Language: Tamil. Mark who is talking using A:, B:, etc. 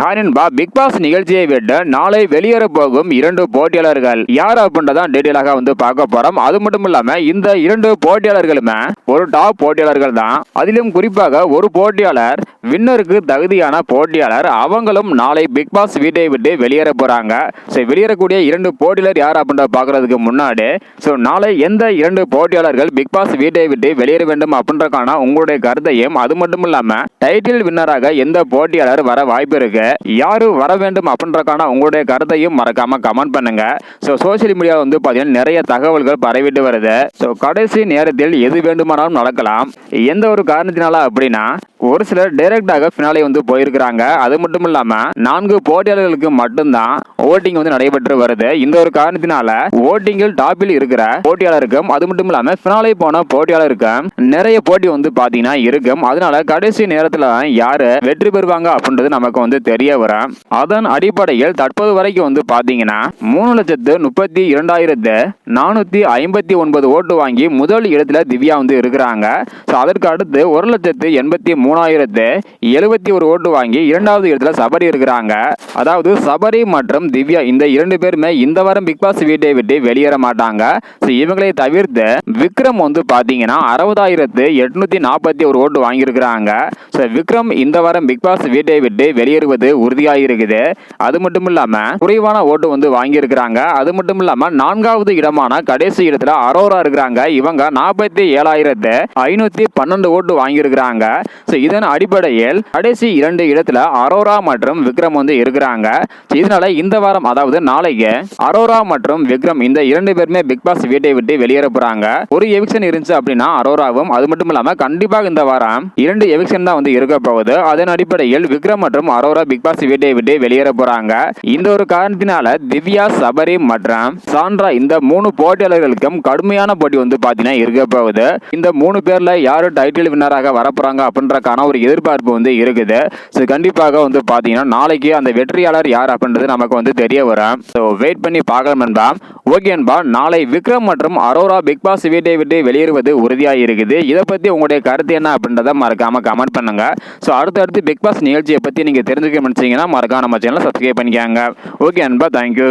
A: ஹாரின்பா பிக் பாஸ் நிகழ்ச்சியை விட நாளை வெளியேற போகும் இரண்டு போட்டியாளர்கள். யார் அப்படின்றதான் டீட்டெயிலாக வந்து பார்க்க போறோம். அது மட்டும் இல்லாம இந்த இரண்டு போட்டியாளர்களுமே ஒரு டாப் போட்டியாளர்கள் தான். அதிலும் குறிப்பாக ஒரு போட்டியாளர் வின்னருக்கு தகுதியான போட்டியாளர் அவங்களும் நாளை பிக் பாஸ் வீட்டை விட்டு வெளியேற போறாங்க. ஸோ வெளியேறக்கூடிய இரண்டு போட்டியாளர் யார் அப்படின்ற பார்க்கறதுக்கு முன்னாடி ஸோ நாளை எந்த இரண்டு போட்டியாளர்கள் பிக் பாஸ் வீட்டை விட்டு வெளியேற வேண்டும் அப்படின்றக்கான உங்களுடைய கருத்தையும் அது மட்டும் இல்லாம டைட்டில் வின்னராக எந்த போட்டியாளர் வர வாய்ப்பு பேருக்கு யாரு வர வேண்டும் அப்படின்றக்கான உங்களுடைய கருத்தையும் மறக்காம கமெண்ட் பண்ணுங்க. ஸோ சோசியல் மீடியா வந்து பார்த்தீங்கன்னா நிறைய தகவல்கள் பரவிட்டு வருது. ஸோ கடைசி நேரத்தில் எது வேண்டுமானாலும் நடக்கலாம். எந்த ஒரு காரணத்தினால அப்படின்னா ஒரு சிலர் டைரக்டாக ஃபினாலே வந்து போயிருக்கிறாங்க. அது மட்டும் இல்லாம நான்கு போட்டியாளர்களுக்கு மட்டும்தான் ஓட்டிங் வந்து நடைபெற்று வருது. இந்த ஒரு காரணத்தினால ஓட்டிங்கில் டாப்பில் இருக்கிற போட்டியாளருக்கும் அது மட்டும் இல்லாம ஃபினாலே போன போட்டியாளருக்கும் நிறைய போட்டி வந்து பார்த்தீங்கன்னா இருக்கும். அதனால கடைசி நேரத்தில் யாரு வெற்றி பெறுவாங்க அப்படின்றது நமக்கு வந்து தெரிய வரும் அதன் அடிப்படையில் தற்போது வரைக்கும் வந்து பாத்தீங்கன்னா மூணு லட்சத்து முப்பத்தி இரண்டாயிரத்து நானூத்தி ஐம்பத்தி ஒன்பது ஓட்டு வாங்கி முதல் இடத்துல திவ்யா வந்து இருக்கிறாங்க. ஸோ அதற்கு அடுத்து ஒரு லட்சத்து எண்பத்தி மூணாயிரத்து எழுபத்தி ஒரு ஓட்டு வாங்கி இரண்டாவது இடத்துல சபரி இருக்கிறாங்க. அதாவது சபரி மற்றும் திவ்யா இந்த இரண்டு பேருமே இந்த வாரம் பிக் பாஸ் வீட்டை விட்டு வெளியேற மாட்டாங்க. ஸோ இவங்களை தவிர்த்து விக்ரம் வந்து பார்த்தீங்கன்னா அறுபதாயிரத்து எட்நூத்தி நாற்பத்தி ஒரு ஓட்டு வாங்கியிருக்கிறாங்க. ஸோ விக்ரம் இந்த வாரம் பிக் பாஸ் வீட்டை விட்டு வெளியேறுவது உறுதியாக இருக்குது அது மட்டும் இல்லாம குறைவான ஓட்டு வந்து வாங்கியிருக்கிறாங்க. அது மட்டும் இல்லாம நான்காவது இடமான கடைசி இடத்துல அரோரா இருக்கிறாங்க. இவங்க நாற்பத்தி ஏழாயிரத்து ஐநூத்தி பன்னெண்டு ஓட்டு வாங்கியிருக்கிறாங்க. ஸோ இதன் அடிப்படையில் கடைசி இரண்டு இடத்துல அரோரா மற்றும் விக்ரம் வந்து இருக்கிறாங்க. இதனால இந்த வாரம் அதாவது நாளைக்கு அரோரா மற்றும் விக்ரம் இந்த இரண்டு பேருமே பிக் பாஸ் வீட்டை விட்டு வெளியேற போறாங்க. ஒரு எவிக்ஷன் இருந்துச்சு அப்படின்னா அரோராவும் அது மட்டும் இல்லாம கண்டிப்பாக இந்த வாரம் இரண்டு எவிக்ஷன் தான் வந்து இருக்க போகுது. அதன் அடிப்படையில் விக்ரம் மற்றும் அரோரா பிக் பாஸ் வீட்டை விட்டு வெளியேற போறாங்க. இந்த ஒரு காரணத்தினால திவ்யா சபரி மற்றும் சாண்ட்ரா இந்த மூணு போட்டியாளர்களுக்கும் கடுமையான போட்டி வந்து பாத்தீங்கன்னா இருக்க போகுது. இந்த மூணு பேர்ல யாரு டைட்டில் வின்னராக வரப்போறாங்க அப்படின்றக்கான ஒரு எதிர்பார்ப்பு வந்து இருக்குது. ஸோ கண்டிப்பாக வந்து பாத்தீங்கன்னா நாளைக்கு அந்த வெற்றியாளர் யார் அப்படின்றது நமக்கு வந்து தெரிய வரும். ஸோ வெயிட் பண்ணி பார்க்கலாம் என்பா ஓகே என்பா நாளை விக்ரம் மற்றும் அரோரா பிக் பாஸ் வீட்டை விட்டு வெளியேறுவது உறுதியாக இருக்குது. இதை பத்தி உங்களுடைய கருத்து என்ன அப்படின்றத மறக்காம கமெண்ட் பண்ணுங்க. ஸோ அடுத்தடுத்து பிக் பாஸ் நிகழ்ச்சியை பத்தி நீங்க தெரிஞ்சுக்க நினைச்சீங்கன்னா மறக்காம நம்ம சேனலை சப்ஸ்கிரைப் பண்ணிக்காங்க. ஓகே அன்பா தேங்க்யூ